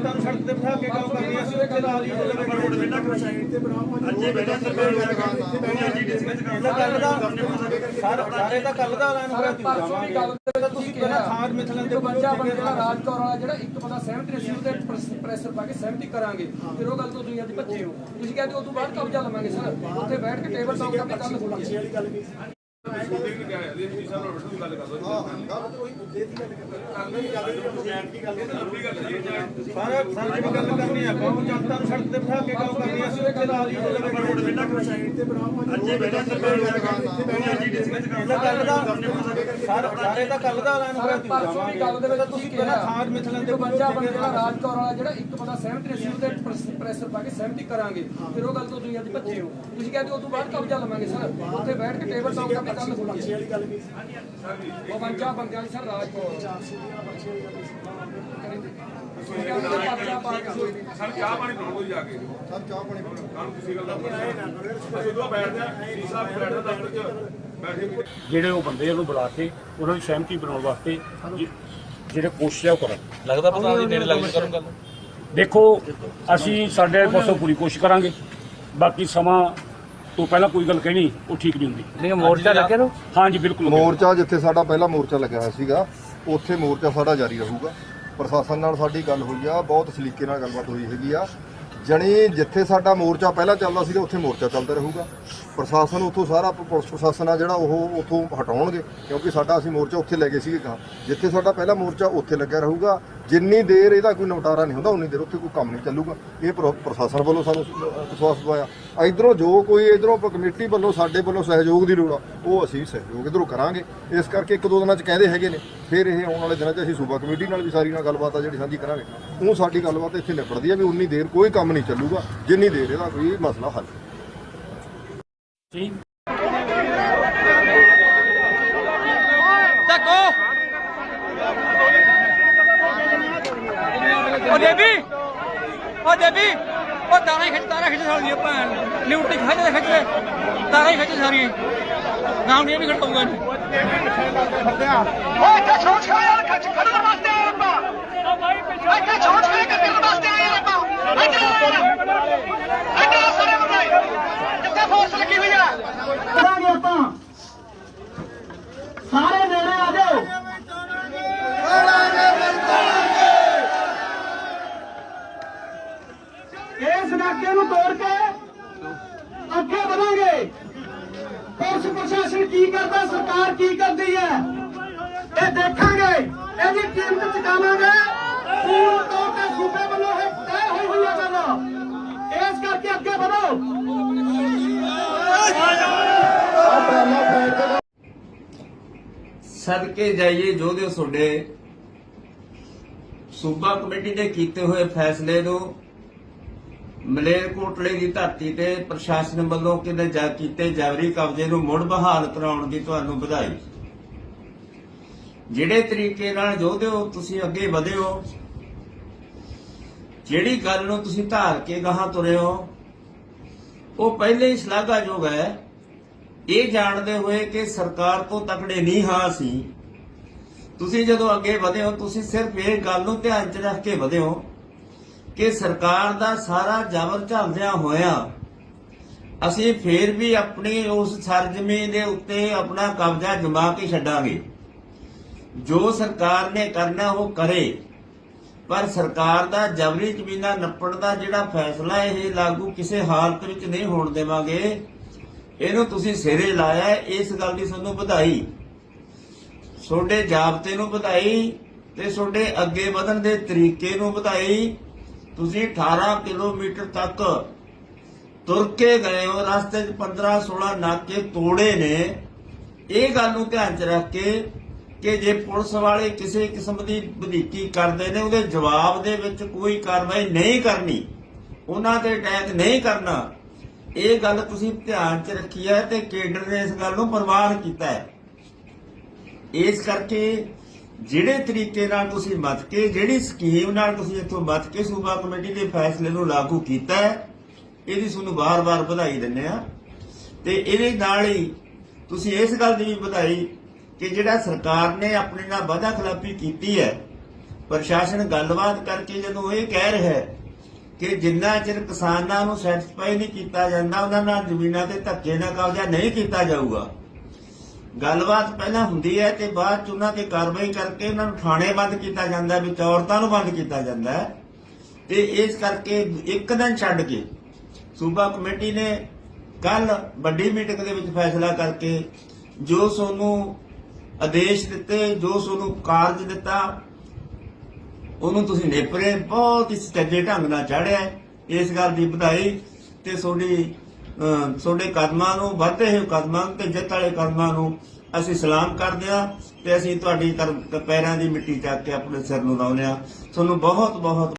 ਜਨਤਾ ਨੂੰ ਸੜਕ ਤੇ ਬਿਠਾ ਕੇ ਕੰਮ ਕਰਨੀ ਅਸੀਂ ਉੱਥੇ ਲਾ ਲਈ ਅੱਜੇ ਬੈਠਾ ਸਰਕਾਰ ਦਾ ਦੁਨੀਆ ਜੀ ਡਿਸਕਸ ਇਹਦਾ ਕੱਲ ਦਾ ਸਾਰੇ ਸਾਰੇ ਤਾਂ ਕੱਲ ਦਾ ਐਲਾਨ ਹੋਇਆ ਸੀ ਪਰਸੋਂ ਦੀ ਗੱਲ ਦੇ ਵਿੱਚ ਤੁਸੀਂ ਪਹਿਲਾਂ ਖਾਦ ਮਿਥਲਨ ਦੇ 52 ਬੰਦੇ ਦਾ ਰਾਜਕੌਰ ਵਾਲਾ ਜਿਹੜਾ ਇੱਕ ਬੰਦਾ ਸਹਿਮਤੀ ਨਹੀਂ ਸੀ ਉਹਦੇ ਪ੍ਰੈਸ਼ਰ ਪਾ ਕੇ ਸਹਿਮਤੀ ਕਰਾਂਗੇ। ਫਿਰ ਉਹ ਗੱਲ ਤੋਂ ਦੁਨੀਆ ਦੀ ਭੱਜੇ ਹੋ। ਤੁਸੀਂ ਕਹਿੰਦੇ ਉਸ ਤੋਂ ਬਾਅਦ ਕਬਜ਼ਾ ਲਵਾਂਗੇ ਸਰ। ਉੱਥੇ ਬੈਠ ਕੇ ਟੇਬਲ ਟਾਕ ਤੇ ਹੋਣੀ ਦੀ ਕੌਮ ਜਨਤਾ ਤੁਸੀਂ ਪਹਿਲਾਂ ਖਾਦ ਮਿਥਲਨ ਦੇ 52 ਬੰਦੇ ਦਾ ਰਾਜਕੌਰ ਵਾਲਾ ਜਿਹੜਾ ਇੱਕ ਬੰਦਾ ਸਹਿਮਤੀ ਪ੍ਰੈਸ਼ਰ ਪਾ ਕੇ ਸਹਿਮਤੀ ਕਰਾਂਗੇ ਫਿਰ ਉਹ ਗੱਲ ਤੋਂ ਦੁਨੀਆ ਦੀ ਭੱਜੇ ਹੋ ਤੁਸੀਂ ਕਹਿੰਦੇ ਉਸ ਤੋਂ ਬਾਅਦ ਕਬਜ਼ਾ ਲਵਾਂਗੇ, ਸਰ। ਉੱਥੇ ਬੈਠ ਕੇ ਟੇਬਲ ਟਾਕ ਤੇ ਗੱਲ ਹੋਣੀ ਹੈ ਉਹ 52 ਬੰਦਿਆਂ ਦੀ ਸਰ ਰਾਜਕੌਰ ਪਰਚਾ ਪਾ ਕੇ ਸੋਈ ਦੀ ਸਰ ਚਾਹ ਪਾਣੀ ਬਣਾਉਣ ਜਾ ਕੇ। ਸਰ ਚਾਹ ਪਾਣੀ ਬਣਾਉਣ ਤੁਸੀਂ ਗੱਲ ਦਾ ਅਸੀਂ ਦੋ ਬੈਠਦੇ ਆ ਡੀਸਾ ਬੈਠਦਾ ਦਫ਼ਤਰ ਚ। ਬੈਠੇ ਵੀ ਜਿਹੜੇ ਉਹ ਬੰਦੇ ਉਹਨੂੰ ਬੁਲਾ ਕੇ ਉਹਨਾਂ ਦੀ ਸਹਿਮਤੀ ਬਣਾਉਣ ਵਾਸਤੇ ਜਿਹੜੇ ਕੋਸ਼ਿਸ਼ ਆ ਉਹ ਕਰਨ। ਲੱਗਦਾ ਪਤਾ ਨਹੀਂ ਨੇੜੇ ਲੱਗ ਕਰੂੰਗਾ ਦੇਖੋ ਅਸੀਂ ਸਾਡੇ ਪਾਸੋਂ ਪੂਰੀ ਕੋਸ਼ਿਸ਼ ਕਰਾਂਗੇ। ਬਾਕੀ ਸਮਾਂ ਤੋਂ ਪਹਿਲਾਂ ਕੋਈ ਗੱਲ ਕਹਿਣੀ ਉਹ ਠੀਕ ਨਹੀਂ ਹੁੰਦੀ। ਨਹੀਂ ਮੋਰਚਾ ਲੱਗਿਆ ਨੂੰ? ਹਾਂਜੀ ਬਿਲਕੁਲ ਮੋਰਚਾ ਜਿੱਥੇ ਸਾਡਾ ਪਹਿਲਾ ਮੋਰਚਾ ਲੱਗਿਆ ਹੋਇਆ ਸੀਗਾ ਉੱਥੇ ਮੋਰਚਾ ਸਾਡਾ ਜਾਰੀ ਰਹੂਗਾ। ਪ੍ਰਸ਼ਾਸਨ ਨਾਲ ਸਾਡੀ ਗੱਲ ਹੋਈ ਆ ਬਹੁਤ ਸਲੀਕੇ ਨਾਲ ਗੱਲਬਾਤ ਹੋਈ ਹੈਗੀ ਆ। ਜਣੀ ਜਿੱਥੇ ਸਾਡਾ ਮੋਰਚਾ ਪਹਿਲਾਂ ਚੱਲਦਾ ਸੀਗਾ ਉੱਥੇ ਮੋਰਚਾ ਚੱਲਦਾ ਰਹੂਗਾ। ਪ੍ਰਸ਼ਾਸਨ ਉੱਥੋਂ ਸਾਰਾ ਪ- ਪੁਲਿਸ ਪ੍ਰਸ਼ਾਸਨ ਆ ਜਿਹੜਾ ਉਹ ਉੱਥੋਂ ਹਟਾਉਣਗੇ, ਕਿਉਂਕਿ ਸਾਡਾ ਅਸੀਂ ਮੋਰਚਾ ਉੱਥੇ ਲੈ ਗਏ ਸੀਗੇ ਗਾ ਜਿੱਥੇ ਸਾਡਾ ਪਹਿਲਾ ਮੋਰਚਾ ਉੱਥੇ ਲੱਗਿਆ ਰਹੂਗਾ। ਜਿੰਨੀ ਦੇਰ ਇਹਦਾ ਕੋਈ ਨਿਪਟਾਰਾ ਨਹੀਂ ਹੁੰਦਾ, ਉਨੀ ਦੇਰ ਉੱਥੇ ਕੋਈ ਕੰਮ ਨਹੀਂ ਚੱਲੂਗਾ। ਇਹ ਪ੍ਰ- ਪ੍ਰਸ਼ਾਸਨ ਵੱਲੋਂ ਸਾਨੂੰ ਵਿਸ਼ਵਾਸ ਦਵਾਇਆ। ਇਧਰੋਂ ਜੋ ਕੋਈ ਇਧਰੋਂ ਕਮੇਟੀ ਵੱਲੋਂ ਸਾਡੇ ਵੱਲੋਂ ਸਹਿਯੋਗ ਦੀ ਲੋੜ ਆ, ਉਹ ਅਸੀਂ ਸਹਿਯੋਗ ਇਧਰੋਂ ਕਰਾਂਗੇ। ਇਸ ਕਰਕੇ ਇੱਕ ਦੋ ਦਿਨਾਂ ਚ ਕਹਿੰਦੇ ਹੈਗੇ ਨੇ, ਫਿਰ ਇਹ ਆਉਣ ਵਾਲੇ ਦਿਨਾਂ ਚ ਅਸੀਂ ਸੂਬਾ ਕਮੇਟੀ ਨਾਲ ਵੀ ਸਾਰੀ ਨਾਲ ਗੱਲਬਾਤ ਆ ਜਿਹੜੀ ਸਾਂਝੀ ਕਰਾਂਗੇ। ਉਹ ਸਾਡੀ ਗੱਲਬਾਤ ਇੱਥੇ ਨਿਬੜਦੀ ਆ ਵੀ ਉਨੀ ਦੇਰ ਕੋਈ ਕੰਮ ਨਹੀਂ ਚੱਲੂਗਾ, ਜਿੰਨੀ ਦੇਰ ਇਹਦਾ ਕੋਈ ਮਸਲਾ ਹੱਲ ਜੀ ਉਹ ਦੇਵੀ ਉਹ ਦੇਵੀ ਉਹ ਤਾਰਾਂ ਹੀ ਖਿੱਚ ਤਾਰਾਂ ਖਿੱਚ ਸਾਲੀਆਂ ਭੈਣ ਲਿਉਟੀ ਖਿੱਚ ਦੇ ਖਿੱਚ ਦੇ। ਤਾਰਾਂ ਹੀ ਖਿੱਚ ਸਾਰੀਆਂ। ਨਾਮ ਨਹੀਂ ਵੀ ਖੜਕਾਉਂਗਾ ਨਹੀਂ ਓਏ ਇੱਥੇ ਛੋੜ ਛੋੜ ਯਾਰ ਖੱਚ ਖੜਨ ਵਾਸਤੇ ਆਏ ਆਪਾਂ। ਇੱਥੇ ਛੋੜ ਛੋੜ ਕੇ ਕਰਨ ਵਾਸਤੇ ਆਏ ਆਪਾਂ। ਇੱਥੇ ਇੱਥੇ ਸਾਰੇ ਮੁੰਡੇ ਜਿੱਥੇ ਫੋਰਸ ਲੱਗੀ ਹੋਈ ਆ ਕਰਾਂਗੇ ਆਪਾਂ ਸਾਰੇ ਨੇੜੇ ਆ ਜਾਓ ਇਸ ਨਾਕੇ ਨੂੰ ਤੋੜ ਕੇ ਅੱਗੇ ਵਧਾਂਗੇ ਪੁਲਿਸ ਪ੍ਰਸ਼ਾਸਨ ਕੀ ਕਰਦਾ? ਸਰਕਾਰ ਕੀ ਕਰਦੀ ਹੈ? ਇਹ ਦੇਖਾਂਗੇ। ਇਹਦੀ ਕੀਮਤ ਚੁਕਾਵਾਂਗੇ। ਪੂਰਨ ਤੌਰ ਤੇ ਸੂਬੇ ਵੱਲੋਂ ਇਹ ਤੈਅ ਹੋਈ ਹੋਈ ਹੈ ਗੱਲ। ਇਸ ਕਰਕੇ ਅੱਗੇ ਵਧੋ। ਸਦਕੇ ਜਾਈਏ ਜੋਧਿਓ ਤੁਹਾਡੇ। ਸੂਬਾ ਕਮੇਟੀ ਦੇ ਕੀਤੇ ਹੋਏ ਫੈਸਲੇ ਨੂੰ ਮਲੇਰਕੋਟਲੇ ਦੀ ਧਰਤੀ ਤੇ ਪ੍ਰਸ਼ਾਸਨ ਵੱਲੋਂ ਕਿਤੇ ਜਾ ਕੀਤੇ ਜਬਰੀ ਕਬਜ਼ੇ ਨੂੰ ਮੁੜ ਬਹਾਲ ਕਰਾਉਣ ਦੀ ਤੁਹਾਨੂੰ ਵਧਾਈ। ਜਿਹੜੇ ਤਰੀਕੇ ਨਾਲ ਜੋਧਿਓ ਤੁਸੀਂ ਅੱਗੇ ਵਧੇ ਹੋ। ਜਿਹੜੀ ਗੱਲ ਨੂੰ ਤੁਸੀਂ ਧਾਰ ਕੇ ਗਾਹਾਂ ਤੁਰੇ ਹੋ, ਉਹ ਪਹਿਲੇ ਹੀ ਸ਼ਲਾਘਾਯੋਗ ਹੈ। ਇਹ ਜਾਣਦੇ ਹੋਏ ਕਿ ਸਰਕਾਰ ਤੋਂ ਤਕੜੇ ਨਹੀਂ ਹਾਂ ਅਸੀਂ। ਤੁਸੀਂ ਜਦੋਂ ਅੱਗੇ ਵਧੇ ਹੋ, ਤੁਸੀਂ ਸਿਰਫ ਇਹ ਗੱਲ ਨੂੰ ਧਿਆਨ 'ਚ ਰੱਖ ਕੇ ਵਧੇ ਹੋ। ਕਿ ਸਰਕਾਰ ਦਾ ਸਾਰਾ ਜ਼ਬਰ ਝੱਲਦਿਆਂ ਹੋਇਆ। ਅਸੀਂ ਫੇਰ ਵੀ ਆਪਣੀ ਉਸ ਸਰਜ਼ਮੀਨ ਦੇ ਉੱਤੇ ਆਪਣਾ ਕਬਜ਼ਾ ਜਮਾ ਕੇ ਛੱਡਾਂਗੇ। ਜੋ ਸਰਕਾਰ ਨੇ ਕਰਨਾ ਉਹ ਕਰੇ। ਪਰ ਸਰਕਾਰ ਦਾ ਜਬਰੀ ਜ਼ਮੀਨਾਂ ਨੱਪਣ ਦਾ ਜਿਹੜਾ ਫੈਸਲਾ ਇਹ ਲਾਗੂ ਕਿਸੇ ਹਾਲਤ ਵਿੱਚ ਨਹੀਂ ਹੋਣ ਦੇਵਾਂਗੇ। ਇਹਨੂੰ ਤੁਸੀਂ ਸਿਰੇ ਲਾਇਆ, ਇਸ ਗੱਲ ਦੀ ਤੁਹਾਨੂੰ ਵਧਾਈ। ਤੁਹਾਡੇ ਜਾਬਤੇ ਨੂੰ ਵਧਾਈ ਤੇ ਤੁਹਾਡੇ ਅੱਗੇ ਵਧਣ ਦੇ ਤਰੀਕੇ ਨੂੰ ਵਧਾਈ। ਤੁਸੀਂ 18 ਕਿਲੋਮੀਟਰ ਤੱਕ ਤੁਰ ਕੇ ਗਏ ਹੋ, ਰਸਤੇ 'ਚ 15 16 ਨਾਕੇ ਤੋੜੇ ਨੇ। ਇਹ ਗੱਲ ਨੂੰ ਧਿਆਨ 'ਚ ਰੱਖ ਕੇ ਕਿ ਜੇ ਪੁਲਿਸ ਵਾਲੇ ਕਿਸੇ ਕਿਸਮ ਦੀ ਵਧੀਕੀ ਕਰਦੇ ਨੇ, ਉਹਦੇ ਜਵਾਬ ਦੇ ਵਿੱਚ ਕੋਈ ਕਾਰਵਾਈ ਨਹੀਂ ਕਰਨੀ, ਉਹਨਾਂ ਤੇ ਅਟੈਕ ਨਹੀਂ ਕਰਨਾ, ਇਹ ਗੱਲ ਤੁਸੀਂ ਧਿਆਨ 'ਚ ਰੱਖੀ ਹੈ ਤੇ ਕੇਡਰ ਨੇ ਇਸ ਗੱਲ ਨੂੰ ਪ੍ਰਵਾਨ ਕੀਤਾ ਹੈ। ਇਸ ਕਰਕੇ ਜਿਹੜੇ ਤਰੀਕੇ ਨਾਲ ਤੁਸੀਂ ਮਤ ਕੇ, ਜਿਹੜੀ ਸਕੀਮ ਨਾਲ ਤੁਸੀਂ ਇੱਥੋਂ ਮਤ ਕੇ ਸੂਬਾ ਕਮੇਟੀ ਦੇ ਫੈਸਲੇ ਨੂੰ ਲਾਗੂ ਕੀਤਾ ਹੈ, ਇਹਦੀ ਤੁਹਾਨੂੰ ਬਾਰ-ਬਾਰ ਵਧਾਈ ਦਿੰਦੇ ਆ ਤੇ ਇਹਦੇ ਨਾਲ ਹੀ ਤੁਸੀਂ ਇਸ ਗੱਲ ਦੀ ਵੀ ਵਧਾਈ ਕਿ ਜਿਹੜਾ ਸਰਕਾਰ ਨੇ ਆਪਣੇ ਨਾਲ ਵਾਅਦਾ ਖਿਲਾਫੀ ਕੀਤੀ ਹੈ, ਪ੍ਰਸ਼ਾਸਨ ਗੱਲਬਾਤ ਕਰਕੇ ਜਦੋਂ ਇਹ ਕਹਿ ਰਿਹਾ ਹੈ ਕਿ ਜਿੰਨਾ ਚਿਰ ਕਿਸਾਨਾਂ ਨੂੰ ਸੈਟੀਸਫਾਈ ਨਹੀਂ ਕੀਤਾ ਜਾਂਦਾ, ਉਹਨਾਂ ਨਾਲ ਜ਼ਮੀਨਾਂ ਤੇ ਧੱਕੇ ਨਾਲ ਕਬਜ਼ਾ ਨਹੀਂ ਕੀਤਾ ਜਾਊਗਾ। ਗੱਲਬਾਤ ਪਹਿਲਾਂ ਹੁੰਦੀ ਹੈ ਤੇ ਬਾਅਦ ਚ ਉਹਨਾਂ ਤੇ ਕਾਰਵਾਈ ਕਰਕੇ ਉਹਨਾਂ ਨੂੰ ਥਾਣੇ ਬੰਦ ਕੀਤਾ ਜਾਂਦਾ, ਵਿੱਚ ਔਰਤਾਂ ਨੂੰ ਬੰਦ ਕੀਤਾ ਜਾਂਦਾ ਹੈ। ਤੇ ਇਸ ਕਰਕੇ ਇੱਕ ਦਿਨ ਛੱਡ ਕੇ ਸੂਬਾ ਕਮੇਟੀ ਨੇ ਕੱਲ ਵੱਡੀ ਮੀਟਿੰਗ ਦੇ ਵਿੱਚ ਫੈਸਲਾ ਕਰਕੇ ਜੋ ਸੋਨੂੰ ਆਦੇਸ਼ ਦਿੱਤੇ, ਜੋ ਸੋਨੂੰ ਕਾਰਜ ਦਿੱਤਾ, ਉਹਨੂੰ ਤੁਸੀਂ ਨੇਪਰੇ ਬਹੁਤ ਹੀ ਸੱਜੇ ਢੰਗ ਨਾਲ ਚੜਿਆ ਇਸ ਗੱਲ ਦੀ ਵਧਾਈ ਤੇ ਤੁਹਾਡੀ ਤੁਹਾਡੇ ਕਦਮਾਂ ਨੂੰ ਵਧਦੇ ਹੋਏ ਕਦਮਾਂ ਨੂੰ ਤੇ ਜਿੱਤ ਵਾਲੇ ਕਦਮਾਂ ਨੂੰ ਅਸੀਂ ਸਲਾਮ ਕਰਦੇ ਹਾਂ ਤੇ ਅਸੀਂ ਤੁਹਾਡੀ ਪੈਰਾਂ ਦੀ ਮਿੱਟੀ ਚੱਕ ਕੇ ਆਪਣੇ ਸਿਰ ਨੂੰ ਲਾਉਂਦੇ ਹਾਂ। ਤੁਹਾਨੂੰ ਬਹੁਤ ਬਹੁਤ